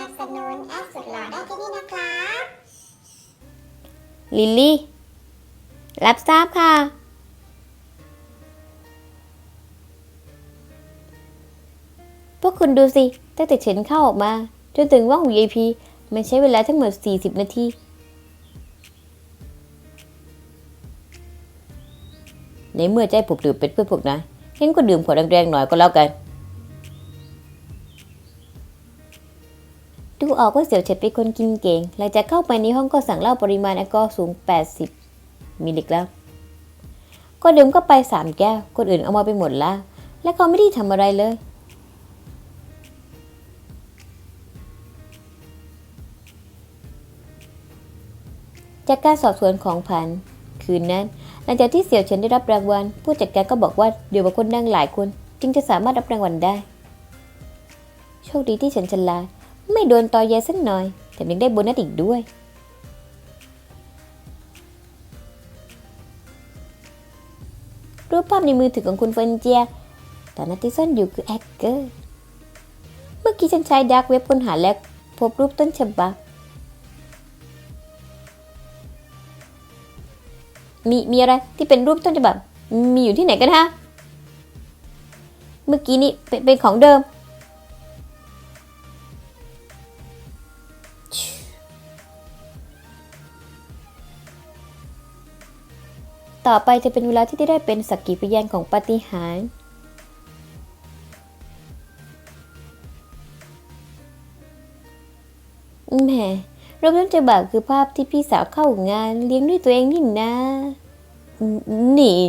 นับสนุนแอดสุดหล่อได้ที่นี่นะครับลิลลี่ รับทราบค่ะ พวกคุณดูสิ ตั้งแต่เฉินเข้าออกมา จนถึงว่าง VIP มันใช้เวลาทั้งหมด 40 นาที ในเมื่อใจผมดื่มเป็นเพื่อนพวกนายเห็นก็ดื่มขวดแรงๆหน่อยก็แล้วกัน ดูออกว่าเสี่ยวเฉิดเป็นคนกินเก่ง หลังจากเข้าไปในห้องก็สั่งเหล้าปริมาณแอลกอฮอล์สูง 80 มิลลิกรัม ก็ดื่มก็ไปสามแก้ว คนอื่นเอามาไปหมดล้วและเขาไม่ได้ทำอะไรเลย จากการสอบสวนของพัน คืนนั้น หลังจากที่เสี่ยวเฉินได้รับรางวัล ผู้จัดการก็บอกว่าเดี๋ยวบางคนนั่งหลายคน จึงจะสามารถรับรางวัลได้ โชคดีที่ฉันฉลาด ไม่โดนตอแยสักหน่อย แถมยังได้โบนัสอีกด้วย รูปภาพในมือถือของคุณเฟินเจียตอนนั้นที่ซ่อนอยู่คือแอคเกอร์ เมื่อกี้ฉันใช้ดาร์กเว็บค้นหาและพบรูปต้นฉบับ มีมีอะไรที่เป็นรูปต้นฉบับ มีอยู่ที่ไหนกันฮะ เมื่อกี้นี่เป็นเป็นของเดิม ต่อไปจะเป็นเวลาที่ได้เป็นสักขีพยานของปาฏิหาริย์แหมรูปต้นฉบับคือภาพที่พี่สาวเข้างานเลี้ยงด้วยตัวเองนี่นะ นี่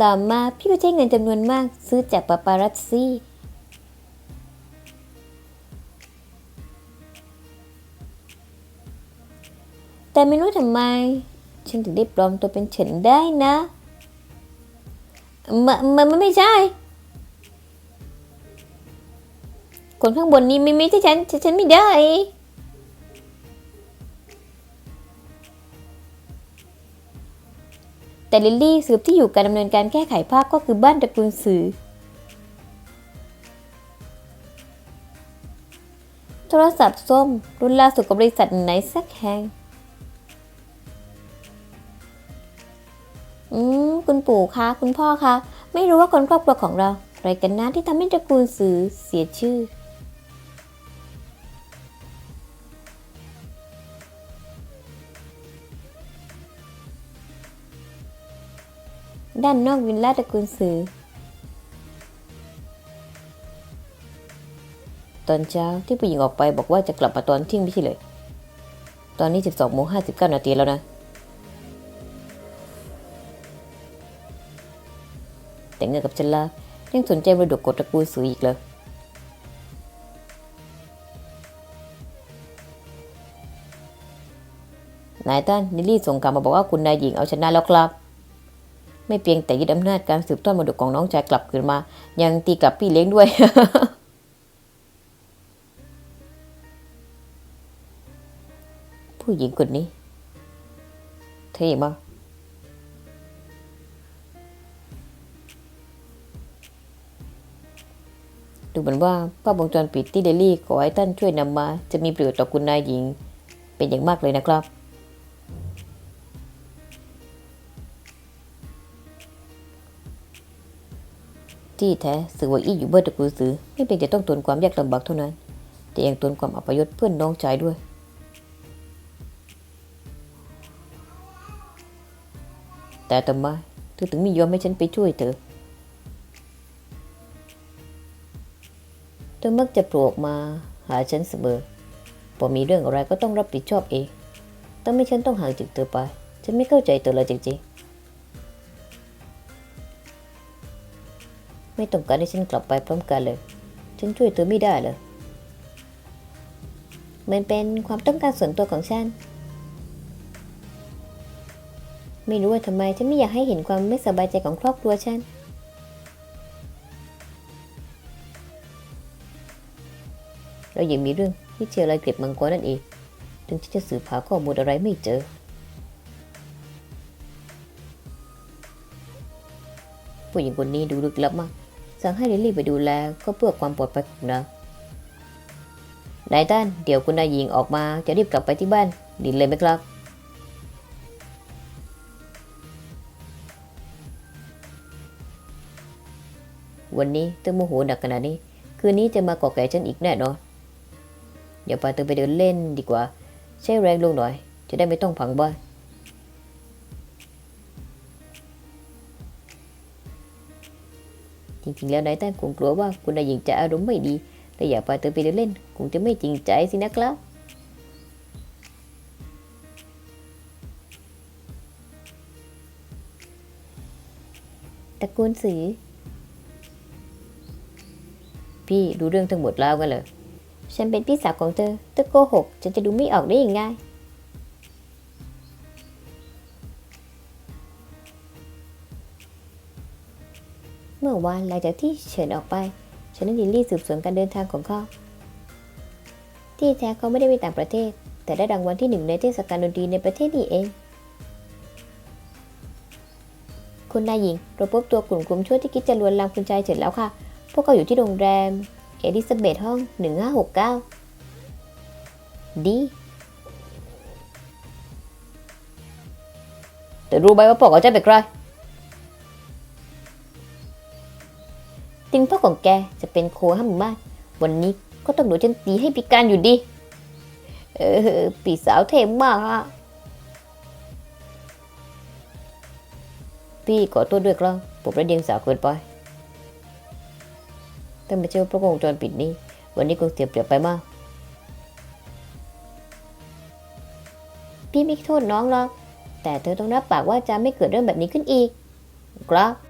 ต่อมาพี่ก็ใช้เงินจำนวนมากซื้อจากปาปารัสซี่ แต่ไม่รู้ทำไม ฉันถึงได้ปลอมตัวเป็นเฉินได้นะมันมันไม่ใช่ คนข้างบนนี้ไม่ไม่ใช่ฉันฉันฉันไม่ได้แต่ลิลลี่สืบที่อยู่การดำเนินการแก้ไขภาพก็คือบ้านตระกูลสือ โทรศัพท์ส้ม รุ่นล่าสุดกับบริษัทไหนสักแห่ง อืมคุณปู่คะคุณพ่อคะไม่รู้ว่าคนครอบครัวของเราอะไรกันนะที่ทำให้ตระกูลสือเสียชื่อ ด้านนอกวิลล่าตระกูลสือ ตอนเช้าที่ผู้หญิงออกไปบอกว่าจะกลับมาตอนเที่ยงไม่ใช่เลย ตอนนี้ 12โมง59 นาทีแล้วนะ แต่เงินกับฉันละยังสนใจมรดกกฎตระกูลสืออีกเลยนายท่านนิลลี่ส่งกลับมาบอกว่าคุณนายหญิงเอาชนะแล้วครับ ไม่เพียงแต่ยึดอำนาจการสืบทอดมรดกของน้องชายกลับคืนมา ยังตีกลับพี่เลี้ยงด้วย ผู้หญิงคนนี้ เท่มาก ดูเหมือนว่าภาพวงจรปิดที่เดลี่ขอให้ท่านช่วยนำมา จะมีประโยชน์ต่อคุณนายหญิง เป็นอย่างมากเลยนะครับ ที่แท้สื่อว่าอี้อยู่เบอร์ตระกูลสือไม่เป็นจะต้องทนความยากลำบากเท่านั้น แต่ยังทนความอัปยศเพื่อนน้องชายด้วยแต่ทำไมเธอถึงไม่ยอมให้ฉันไปช่วยเธอ อมักจะโผล่ออกมาหาฉันเสมอพอมีเรื่องอะไรก็ต้องรับผิดชอบเองต้งไม่ฉันต้องห่างจากเธอไป ฉันไม่เข้าใจเธอเลยจริงๆ ไม่ต้องการให้ฉันกลับไปพร้อมกันเลย ฉันช่วยเธอไม่ได้เลยมันเป็นความต้องการส่วนตัวของฉัน ไม่รู้ว่าทำไมฉันไม่อยากให้เห็นความไม่สบายใจของครอบครัวฉัน เรายังมีเรื่องที่เชียร์ลายเกล็ดมังกรนั่นเองถึงฉันจะสืบหาข้อมูลอะไรไม่เจอ ผู้หญิงคนนี้ดูลึกลับมาก สั่งให้ลิลลี่ไปดูแลก็เพื่อความปลอดภัยของนางนายท่านเดี๋ยวคุณนายหญิงออกมาจะรีบกลับไปที่บ้านดีเลยไหมครับ วันนี้เธอโมโหหนักขนาดนี้ คืนนี้จะมาก่อแก่ฉันอีกแน่นอน อย่าพาเธอไปเดินเล่นดีกว่า ใช้แรงลงหน่อย จะได้ไม่ต้องพังบ้านจริงๆแล้วนายท่านคงกลัวว่าคุณนายหญิงจะอารมณ์ไม่ดีแต่อยากพาเธอไปเดินเล่นคงจะไม่จริงใจสินะครับตระกูลสือพี่รู้เรื่องทั้งหมดแล้วกันเลย ฉันเป็นพี่สาวของเธอ เธอโกหก ฉันจะดูไม่ออกได้ยังไง เมื่อวานหลังจากที่เฉินออกไป ฉันได้ยินลี่สืบสวนการเดินทางของเขา ที่แท้เขาไม่ได้ไปต่างประเทศ แต่ได้รางวัลที่หนึ่งในเทศกาลดนตรีในประเทศนี่เอง คุณนายหญิง เราพบตัวกลุ่มกลุ่มชั่วที่คิดจะลวนลามคุณชายเฉินแล้วค่ะ พวกเขาอยู่ที่โรงแรม เอลิซาเบธห้อง 1569ดีแต่รู้ไหมว่าพวกเขาจะเป็นใครถึงพ่อของแกจะเป็นโคห้ามมากวันนี้ก็ต้องโดนฉันตีให้พิการอยู่ดี เออปีสาวเทมมากอะพี่ขอโทษด้วยครับผมระเดียงสาวเกินไป แต่ไม่ใช่ว่าเพราะกล้องวงจรปิดนี้ วันนี้คงเสียเปรียบไปมาก พี่ไม่โทษน้องหรอก แต่เธอต้องรับปากว่าจะไม่เกิดเรื่องแบบนี้ขึ้นอีก ครับ